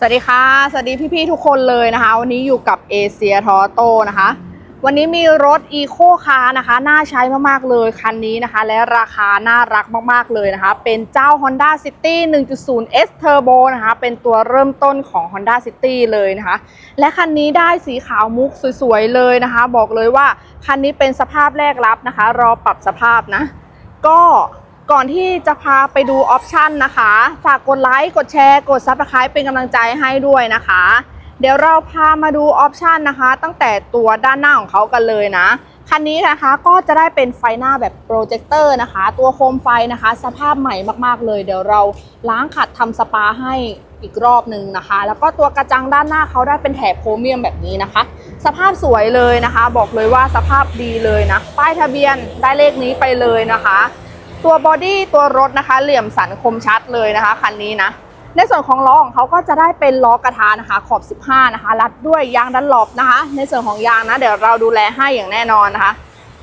สวัสดีค่ะ สวัสดีพี่ๆทุกคนเลยนะคะ วันนี้อยู่กับเอเชียทอโตนะคะ วันนี้มีรถอีโคคาร์นะคะ น่าใช้มากๆเลยคันนี้นะคะ และราคาน่ารักมากๆเลยนะคะ เป็นเจ้า Honda City 1.0 S Turbo นะคะ เป็นตัวเริ่มต้นของ Honda City เลยนะคะ และคันนี้ได้สีขาวมุกสวยๆเลยนะคะ บอกเลยว่าคันนี้เป็นสภาพแรกรับนะคะ รอปรับสภาพนะ ก็ ก่อนที่จะพาไปดูออปชันนะคะ ฝากกดไลค์กดแชร์ กดซับสไคร b ์เป็นกำลังใจให้ด้วยนะคะ เดี๋ยวเราพามาดูออปชันนะคะ ตั้งแต่ตัวด้านหน้าของเขากันเลยนะ คันนี้นะคะก็จะได้เป็นไฟหน้าแบบโปรเจคเตอร์นะคะ ตัวโคมไฟนะคะ สภาพใหม่มากๆเลย เดี๋ยวเราล้างขัดทำสปาให้อีกรอบหนึ่งนะคะ แล้วก็ตัวกระจังด้านหน้าเขาได้เป็นแถบโครเมียมแบบนี้นะคะ สภาพสวยเลยนะคะ บอกเลยว่าสภาพดีเลยนะ ป้ายทะเบียนได้เลขนี้ไปเลยนะคะ ตัวบอดี้ตัวรถนะคะ เหลี่ยมสันคมชัดเลยนะคะคันนี้นะ ในส่วนของล้อของเขาก็จะได้เป็นล้อกระทะนะคะ ขอบ 15 นะคะ รัดด้วยยางดันหลบนะคะ ในส่วนของยางนะ เดี๋ยวเราดูแลให้อย่างแน่นอนนะคะ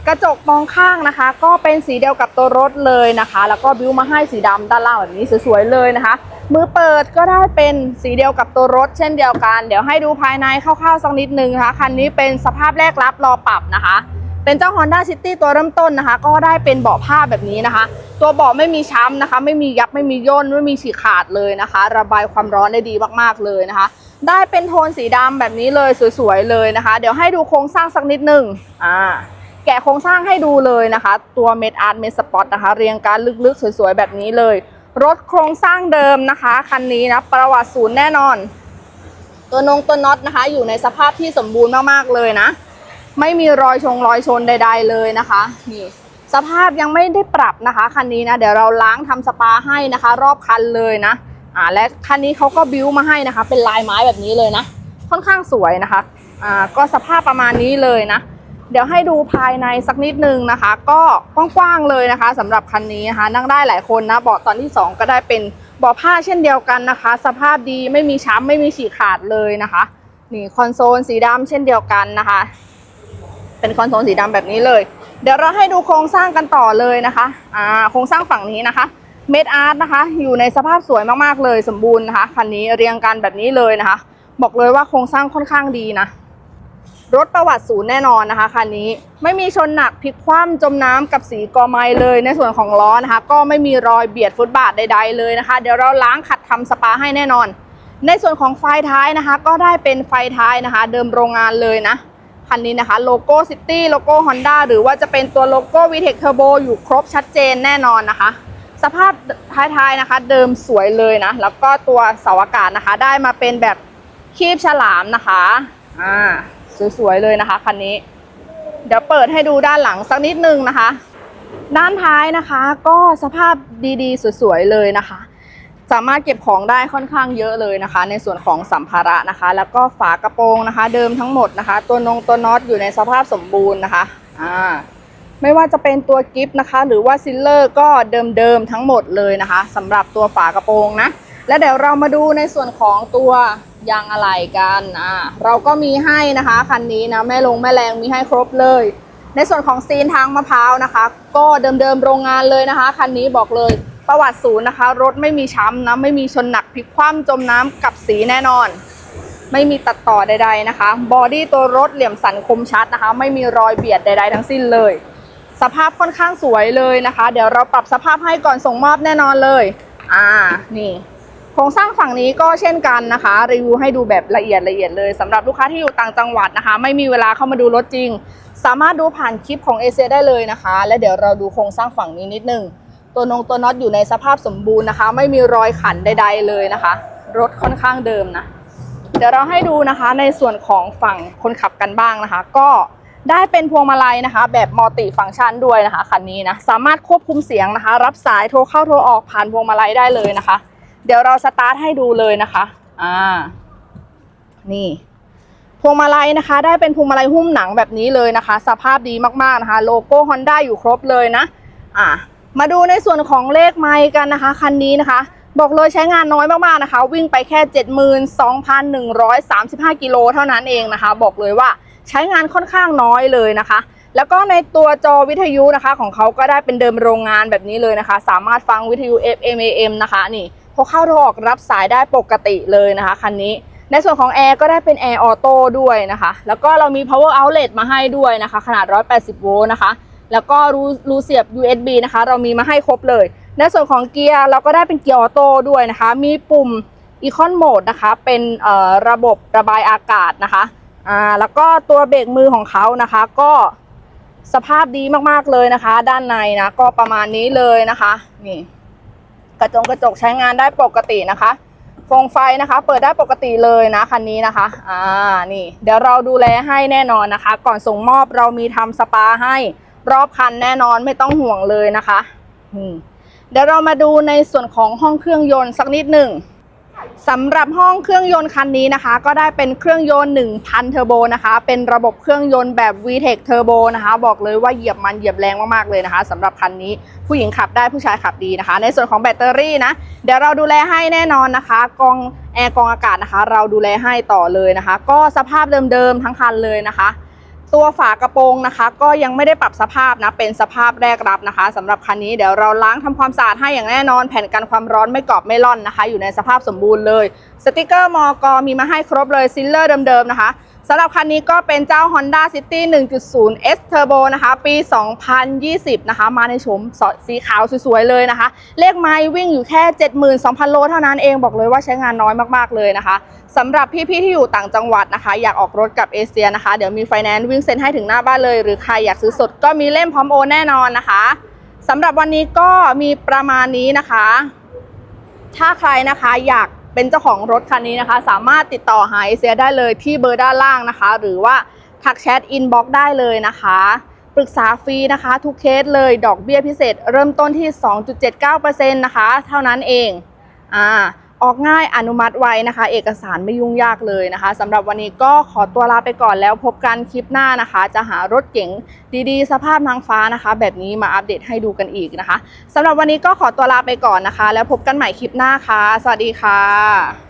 กระจกมองข้างนะคะ ก็เป็นสีเดียวกับตัวรถเลยนะคะ แล้วก็บิวมาให้สีดำด้านล่างแบบนี้สวยๆเลยนะคะ มือเปิดก็ได้เป็นสีเดียวกับตัวรถ เช่นเดียวกัน เดี๋ยวให้ดูภายในคร่าวๆสักนิดนึงนะคะคันนี้เป็นสภาพแรกรับรอปรับนะคะ เป็นเจ้า Honda City ตัวเริ่มต้นนะคะ ก็ได้เป็นเบาะผ้าแบบนี้นะคะ ตัวเบาะไม่มีช้ำนะคะ ไม่มียับไม่มีย่นไม่มีฉีกขาดเลยนะคะ ระบายความร้อนได้ดีมากๆเลยนะคะ ได้เป็นโทนสีดำแบบนี้เลยสวยๆเลยนะคะ เดี๋ยวให้ดูโครงสร้างสักนิดหนึ่งอ่าแกะโครงสร้างให้ดูเลยนะคะ ตัวเมดอาร์ตเมดสปอตนะคะ เรียงการลึกๆ สวยๆ แบบนี้เลย รถโครงสร้างเดิมนะคะ คันนี้นะ ประวัติศูนย์แน่นอน ตัวนงตัวน็อตนะคะ อยู่ในสภาพที่สมบูรณ์มากๆเลยนะ ไม่มีรอยชงรอยชนใด ๆ เลยนะคะนี่สภาพยังไม่ได้ปรับนะคะ คันนี้นะ เดี๋ยวเราล้างทำสปาให้นะคะ รอบคันเลยนะอ่าและคันนี้เขาก็บิวมาให้นะคะ เป็นลายไม้แบบนี้เลยนะ ค่อนข้างสวยนะคะอ่าก็สภาพประมาณนี้เลยนะ เดี๋ยวให้ดูภายในสักนิดนึงนะคะ ก็กว้างๆเลยนะคะสำหรับคันนี้นะคะ นั่งได้หลายคนนะเบาะตอนที่ 2 ก็ได้เป็นเบาะผ้าเช่นเดียวกันนะคะ สภาพดีไม่มีช้ำไม่มีฉีกขาดเลยนะคะนี่คอนโซลสีดำเช่นเดียวกันนะคะ เป็นคอนโซลสีดำแบบนี้เลย เดี๋ยวเราให้ดูโครงสร้างกันต่อเลยนะคะอ่าโครงสร้างฝั่งนี้นะคะเมดอาร์ตนะคะ อยู่ในสภาพสวยมากๆเลยสมบูรณ์นะคะคันนี้เรียงกันแบบนี้เลยนะคะ บอกเลยว่าโครงสร้างค่อนข้างดีนะรถประวัติศูนย์แน่นอนนะคะคันนี้ไม่มีชนหนักพลิกคว่ำจมน้ำกับสีกอไม้เลย ในส่วนของล้อนะคะ ก็ไม่มีรอยเบียดฟุตบาทใด ๆ เลยนะคะ เดี๋ยวเราล้างขัดทำสปาให้แน่นอน ในส่วนของไฟท้ายนะคะ ก็ได้เป็นไฟท้ายนะคะ เดิมโรงงานเลยนะ คันนี้นะคะโลโก้ซิตี้โลโก้ Honda หรือว่าจะเป็นตัวโลโก้ VTEC Turbo อยู่ครบชัดเจนแน่นอนนะคะ สภาพท้ายๆนะคะ เดิมสวยเลยนะ แล้วก็ตัวเสาอากาศนะคะ ได้มาเป็นแบบคีบฉลามนะคะอ่าสวยๆเลยนะคะคันนี้ เดี๋ยวเปิดให้ดูด้านหลังสักนิดนึงนะคะ ด้านท้ายนะคะ ก็สภาพดีๆ สวยๆเลยนะคะ สามารถเก็บของได้ค่อนข้างเยอะเลยนะคะ ในส่วนของสัมภาระนะคะ แล้วก็ฝากระโปรงนะคะ เดิมทั้งหมดนะคะ ตัวนงตัวน็อตอยู่ในสภาพสมบูรณ์นะคะอ่าไม่ว่าจะเป็นตัวกิฟต์นะคะ หรือว่าซิลเลอร์ก็เดิมๆทั้งหมดเลยนะคะสำหรับตัวฝากระโปรงนะและเดี๋ยวเรามาดูในส่วนของตัวยางอะไหล่กันอ่าเราก็มีให้นะคะคันนี้นะแม่ลงแม่แรงมีให้ครบเลย ในส่วนของซีนทางมะพร้าวนะคะ ก็เดิมๆโรงงานเลยนะคะคันนี้บอกเลย ประวัติศูนย์นะคะ รถไม่มีช้ำนะไม่มีชนหนักพลิกคว่ำจมน้ำกับสีแน่นอน ไม่มีตัดต่อใด ๆนะคะ บอดี้ตัวรถเหลี่ยมสันคมชัดนะคะ ไม่มีรอยเบียดใด ๆ ทั้งสิ้นเลย สภาพค่อนข้างสวยเลยนะคะ เดี๋ยวเราปรับสภาพให้ก่อนส่งมอบแน่นอนเลย อ่านี่โครงสร้างฝั่งนี้ก็เช่นกันนะคะ รีวิวให้ดูแบบละเอียดละเอียดเลยสำหรับลูกค้าที่อยู่ต่างจังหวัดนะคะ ไม่มีเวลาเข้ามาดูรถจริง สามารถดูผ่านคลิปของเอเได้เลยนะคะ และเดี๋ยวเราดูโครงสร้างฝั่งนี้นิดนึง ตัวนงตัวน็อตอยู่ในสภาพสมบูรณ์นะคะ ไม่มีรอยขันใด ๆ เลยนะคะ รถค่อนข้างเดิมนะ เดี๋ยวเราให้ดูนะคะในส่วนของฝั่งคนขับกันบ้างนะคะ ก็ได้เป็นพวงมาลัยนะคะ แบบมัลติฟังก์ชันด้วยนะคะคันนี้นะสามารถควบคุมเสียงนะคะ รับสายโทรเข้าโทรออกผ่านพวงมาลัยได้เลยนะคะ เดี๋ยวเราสตาร์ทให้ดูเลยนะคะอ่านี่พวงมาลัยนะคะ ได้เป็นพวงมาลัยหุ้มหนังแบบนี้เลยนะคะ สภาพดีมากๆนะคะ โลโก้ Honda อยู่ครบเลยนะ อ่า มาดูในส่วนของเลขไมล์กันนะคะ คันนี้นะคะ บอกเลยใช้งานน้อยมากๆนะคะ วิ่งไปแค่ 72,135 กิโลเท่านั้นเองนะคะ บอกเลยว่าใช้งานค่อนข้างน้อยเลยนะคะ แล้วก็ในตัวจอวิทยุนะคะ ของเขาก็ได้เป็นเดิมโรงงานแบบนี้เลยนะคะ สามารถฟังวิทยุ FM AM นะคะนี่พกเข้าโทรออกรับสายได้ปกติเลยนะคะคันนี้ ในส่วนของแอร์ก็ได้เป็นแอร์ออโต้ด้วยนะคะ แล้วก็เรามี power outlet มาให้ด้วยนะคะ ขนาด 180 โวลต์นะคะ แล้วก็รูรูเสียบ USB นะคะ เรามีมาให้ครบเลย ในส่วนของเกียร์เราก็ได้เป็นเกียร์ออโต้ด้วยนะคะ มีปุ่ม Econ Mode นะคะ เป็นระบบระบายอากาศนะคะอ่าแล้วก็ตัวเบรกมือของเขานะคะ ก็สภาพดีมากๆเลยนะคะ ด้านในนะก็ประมาณนี้เลยนะคะ นี่ กระจงกระจกใช้งานได้ปกตินะคะฟงไฟนะคะ เปิดได้ปกติเลยนะคันนี้นะคะ อ่านี่ เดี๋ยวเราดูแลให้แน่นอนนะคะ ก่อนส่งมอบเรามีทำสปาให้ รอบคันแน่นอนไม่ต้องห่วงเลยนะคะเดี๋ยวเรามาดูในส่วนของห้องเครื่องยนต์สักนิดหนึ่งสำหรับห้องเครื่องยนต์คันนี้นะคะ ก็ได้เป็นเครื่องยนต์ 1,000 เทอร์โบนะคะ เป็นระบบเครื่องยนต์แบบ VTEC Turbo นะคะ บอกเลยว่าเหยียบมันเหยียบแรงมากๆเลยนะคะสำหรับคันนี้ผู้หญิงขับได้ผู้ชายขับดีนะคะ ในส่วนของแบตเตอรี่นะ เดี๋ยวเราดูแลให้แน่นอนนะคะ กองแอร์กองอากาศนะคะ เราดูแลให้ต่อเลยนะคะ ก็สภาพเดิมๆทั้งคันเลยนะคะ ตัวฝากระโปรงนะคะ ก็ยังไม่ได้ปรับสภาพนะเป็นสภาพแรกรับนะคะสำหรับคันนี้เดี๋ยวเราล้างทำความสะอาดให้อย่างแน่นอน แผ่นกันความร้อนไม่กรอบไม่ร่อนนะคะ อยู่ในสภาพสมบูรณ์เลย สติกเกอร์มอกมีมาให้ครบเลยซิลเลอร์เดิมๆนะคะ สำหรับคันนี้ก็เป็นเจ้า Honda City 1.0 S Turbo นะคะ ปี 2020 นะคะ มาในโฉมสีขาวสวยๆ เลยนะคะ เลขไม้วิ่งอยู่แค่ 72,000 โลเท่านั้นเองบอกเลยว่าใช้งานน้อยมากๆ เลยนะคะสำหรับพี่ๆ ที่อยู่ต่างจังหวัดนะคะ อยากออกรถกับเอเชียนะคะ เดี๋ยวมีไฟแนนซ์วิ่งเซ็นให้ถึงหน้าบ้านเลย หรือใครอยากซื้อสดก็มีเล่มพร้อมโอนแน่นอนนะคะสำหรับวันนี้ก็มีประมาณนี้นะคะ ถ้าใครนะคะอยาก เป็นเจ้าของรถคันนี้นะคะ สามารถติดต่อหาเอเซียได้เลยที่เบอร์ด้านล่างนะคะ หรือว่าทักแชทอินบ็อกได้เลยนะคะปรึกษาฟรีนะคะ ทุกเคสเลยดอกเบี้ยพิเศษ เริ่มต้นที่ 2.79%นะคะ เท่านั้นเองอ่า ออกง่ายอนุมัติไวนะคะ เอกสารไม่ยุ่งยากเลยนะคะสำหรับวันนี้ก็ขอตัวลาไปก่อนแล้วพบกันคลิปหน้านะคะ จะหารถเก๋งดีๆ สภาพนางฟ้านะคะ แบบนี้มาอัปเดตให้ดูกันอีกนะคะสำหรับวันนี้ก็ขอตัวลาไปก่อนนะคะ แล้วพบกันใหม่คลิปหน้าค่ะ สวัสดีค่ะ